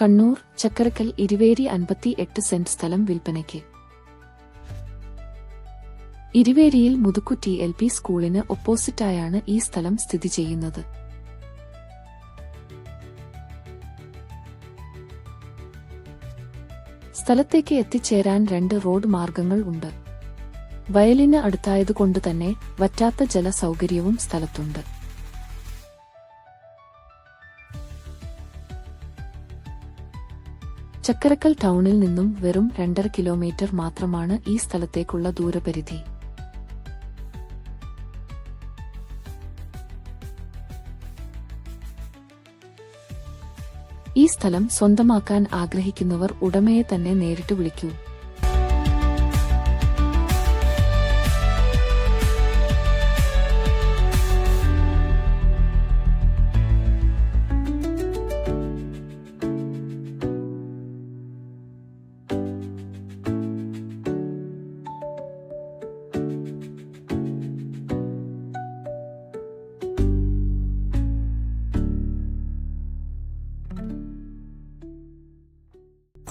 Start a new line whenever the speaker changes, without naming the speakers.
കണ്ണൂർ ചക്കരക്കൽ ഇരുവേരി അൻപത്തി എട്ട് സെന്റ് സ്ഥലം വിൽപ്പനയ്ക്ക്. ഇരുവേരിയിൽ മുതുക്കുറ്റി എൽ പി സ്കൂളിന് ഒപ്പോസിറ്റായാണ് ഈ സ്ഥലം സ്ഥിതി ചെയ്യുന്നത്. സ്ഥലത്തേക്ക് എത്തിച്ചേരാൻ രണ്ട് റോഡ് മാർഗങ്ങൾ ഉണ്ട്. വയലിന് അടുത്തായതുകൊണ്ട് തന്നെ വറ്റാത്ത ജലസൗകര്യവും സ്ഥലത്തുണ്ട്. ചക്കരക്കൽ ടൗണിൽ നിന്നും വെറും രണ്ടര കിലോമീറ്റർ മാത്രമാണ് ഈ സ്ഥലത്തേക്കുള്ള ദൂരപരിധി. ഈ സ്ഥലം സ്വന്തമാക്കാൻ ആഗ്രഹിക്കുന്നവർ ഉടമയെ തന്നെ നേരിട്ട് വിളിക്കൂ.